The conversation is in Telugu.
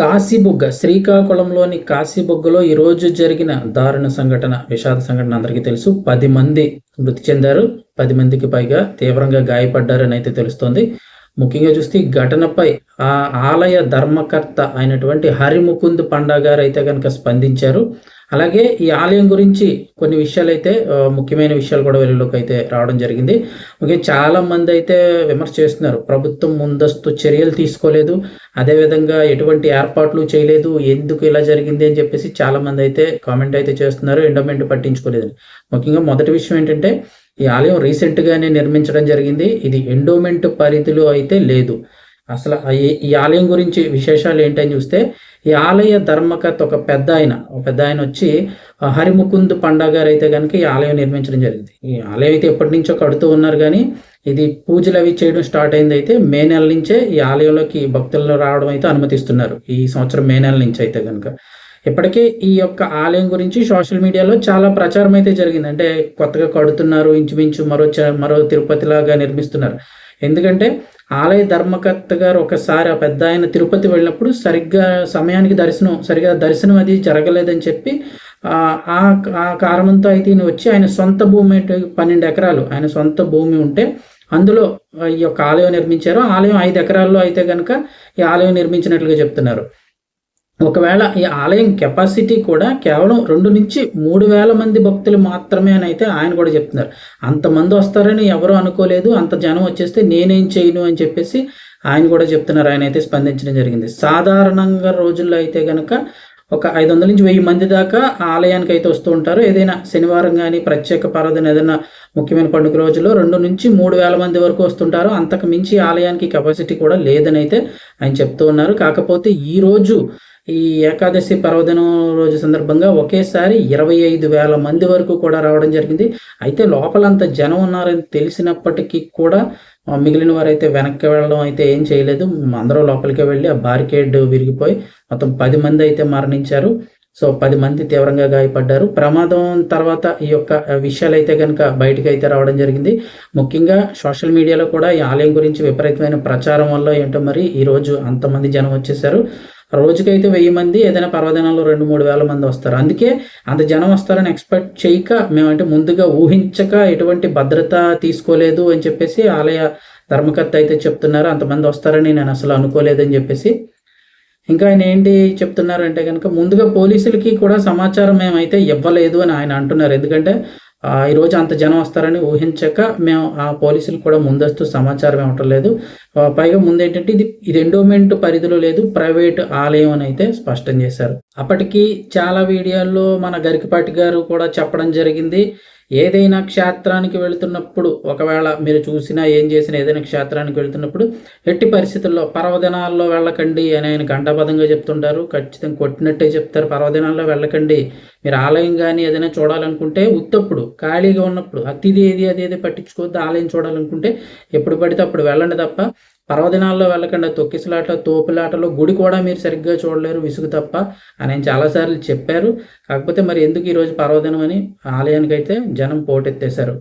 కాశీబుగ్గ శ్రీకాకుళంలోని కాశీబుగ్గలో ఈరోజు జరిగిన దారుణ సంఘటన విషాద సంఘటన అందరికీ తెలుసు. పది మంది మృతి చెందారు. పది మందికి పైగా తీవ్రంగా గాయపడ్డారని అయితే తెలుస్తోంది. ముఖ్యంగా చూస్తే ఈ ఘటనపై ఆ ఆలయ ధర్మకర్త అయినటువంటి హరిముకుంద్ పండా గారు అయితే కనుక స్పందించారు. అలాగే ఈ ఆలయం గురించి కొన్ని విషయాలు అయితే ముఖ్యమైన విషయాలు కూడా వెలుగులోకి అయితే రావడం జరిగింది. ఓకే చాలా మంది అయితే విమర్శ చేస్తున్నారు. ప్రభుత్వం ముందస్తు చర్యలు తీసుకోలేదు. అదేవిధంగా ఎటువంటి ఏర్పాట్లు చేయలేదు. ఎందుకు ఇలా జరిగింది అని చెప్పేసి చాలా మంది అయితే కామెంట్ అయితే చేస్తున్నారు. ఎండోమెంట్ పట్టించుకోలేదని. ముఖ్యంగా మొదటి విషయం ఏంటంటే ఈ ఆలయం రీసెంట్గానే నిర్మించడం జరిగింది. ఇది ఎండోమెంట్ పరిధిలో అయితే లేదు. అసలు ఈ ఆలయం గురించి విశేషాలు ఏంటని చూస్తే ఈ ఆలయ ధర్మకర్త ఒక పెద్ద ఆయన ఒక పెద్ద ఆయన వచ్చి హరిముకుంద్ పండా గారు అయితే కనుక ఈ ఆలయం నిర్మించడం జరిగింది. ఈ ఆలయం అయితే ఎప్పటి నుంచో కడుతూ ఉన్నారు కానీ ఇది పూజలు అవి చేయడం స్టార్ట్ అయింది అయితే మే నెల నుంచే ఈ ఆలయంలోకి భక్తులు రావడం అయితే అనుమతిస్తున్నారు. ఈ సంవత్సరం మే నెల నుంచి అయితే కనుక ఇప్పటికే ఈ యొక్క ఆలయం గురించి సోషల్ మీడియాలో చాలా ప్రచారం అయితే జరిగింది. అంటే కొత్తగా కడుతున్నారు ఇంచుమించు మరో చ- మరో తిరుపతిలాగా నిర్మిస్తున్నారు. ఎందుకంటే ఆలయ ధర్మకర్త గారు ఒకసారి ఆ పెద్ద ఆయన తిరుపతి వెళ్ళినప్పుడు సరిగ్గా సమయానికి దర్శనం సరిగ్గా దర్శనం అది జరగలేదని చెప్పి ఆ ఆ- కారణంతో అయితే ఈయన వచ్చి ఆయన సొంత భూమి పన్నెండు ఎకరాలు ఆయన సొంత భూమి ఉంటే అందులో ఈ యొక్క ఆలయం నిర్మించారు. ఆలయం ఐదు ఎకరాల్లో అయితే కనుక ఈ ఆలయం నిర్మించినట్లుగా చెప్తున్నారు. ఒకవేళ ఈ ఆలయం కెపాసిటీ కూడా కేవలం రెండు నుంచి మూడు వేల మంది భక్తులు మాత్రమే అని అయితే ఆయన కూడా చెప్తున్నారు. అంతమంది వస్తారని ఎవరు అనుకోలేదు. అంత జనం వచ్చేస్తే నేనేం చేయను అని చెప్పేసి ఆయన కూడా చెప్తున్నారు. ఆయన అయితే స్పందించడం జరిగింది. సాధారణంగా రోజుల్లో అయితే కనుక ఒక ఐదు వందల నుంచి వెయ్యి మంది దాకా ఆలయానికి అయితే వస్తూ ఉంటారు. ఏదైనా శనివారం కానీ ప్రత్యేక పర్వదిన ఏదైనా ముఖ్యమైన పండుగ రోజుల్లో రెండు నుంచి మూడు వేల మంది వరకు వస్తుంటారు. అంతకు మించి ఆలయానికి కెపాసిటీ కూడా లేదని అయితే ఆయన చెప్తూ ఉన్నారు. కాకపోతే ఈ రోజు ఈ ఏకాదశి పర్వదినం రోజు సందర్భంగా ఒకేసారి ఇరవై ఐదు వేల మంది వరకు కూడా రావడం జరిగింది. అయితే లోపలంత జనం ఉన్నారని తెలిసినప్పటికీ కూడా మిగిలిన మిగిలిన వారైతే వెనక్కి వెళ్ళడం అయితే ఏం చేయలేదు. అందరూ లోపలికి వెళ్ళి ఆ బారికేడ్ విరిగిపోయి మొత్తం పది మంది అయితే మరణించారు. సో పది మంది తీవ్రంగా గాయపడ్డారు. ప్రమాదం తర్వాత ఈ యొక్క విషయాలు అయితే కనుక బయటకు అయితే రావడం జరిగింది. ముఖ్యంగా సోషల్ మీడియాలో కూడా ఈ ఆలయం గురించి విపరీతమైన ప్రచారం వల్ల ఏంటో మరి ఈరోజు అంతమంది జనం వచ్చేసారు రోజుకైతే వెయ్యి మంది ఏదైనా పర్వదినాల్లో రెండు మూడు వేల మంది వస్తారు. అందుకే అంత జనం వస్తారని ఎక్స్పెక్ట్ చేయక మేమంటే ముందుగా ఊహించక ఎటువంటి భద్రత తీసుకోలేదు అని చెప్పేసి ఆలయ ధర్మకర్త అయితే చెప్తున్నారు. అంతమంది వస్తారని నేను అసలు అనుకోలేదని చెప్పేసి. ఇంకా ఆయన ఏంటి చెప్తున్నారంటే కనుక ముందుగా పోలీసులకి కూడా సమాచారం మేమైతే ఇవ్వలేదు అని ఆయన అంటున్నారు. ఎందుకంటే ఈరోజు అంత జనం వస్తారని ఊహించక మేము ఆ పోలీసులు కూడా ముందస్తు సమాచారం ఇవ్వటం లేదు పైగా ముందు ఏంటంటే ఇది ఇది ఎండోమెంట్ పరిధిలో లేదు ప్రైవేట్ ఆలయం అని అయితే స్పష్టం చేశారు. అప్పటికి చాలా వీడియోల్లో మన గరికపాటి గారు కూడా చెప్పడం జరిగింది. ఏదైనా క్షేత్రానికి వెళుతున్నప్పుడు ఒకవేళ మీరు చూసినా ఏం చేసినా ఏదైనా క్షేత్రానికి వెళుతున్నప్పుడు ఎట్టి పరిస్థితుల్లో పర్వదినాల్లో వెళ్ళకండి అని ఆయన గంటాపదంగా చెప్తుంటారు. ఖచ్చితంగా కొట్టినట్టే చెప్తారు. పర్వదినాల్లో వెళ్ళకండి. మీరు ఆలయం కానీ ఏదైనా చూడాలనుకుంటే ఉత్తప్పుడు ఖాళీగా ఉన్నప్పుడు అతిది ఏది అది ఏది పట్టించుకోవద్దు ఆలయం చూడాలనుకుంటే ఎప్పుడు పడితే అప్పుడు వెళ్ళండి తప్ప పర్వదినాల్లో వెళ్ళకుండా తొక్కిసలాట తోపులాటలో గుడి కూడా మీరు సరిగ్గా చూడలేరు విసుగు తప్ప అని ఆయన చాలాసార్లు చెప్పారు. కాకపోతే మరి ఎందుకు ఈరోజు పర్వదినం అని ఆలయానికి అయితే జనం పోటెత్తేశారు.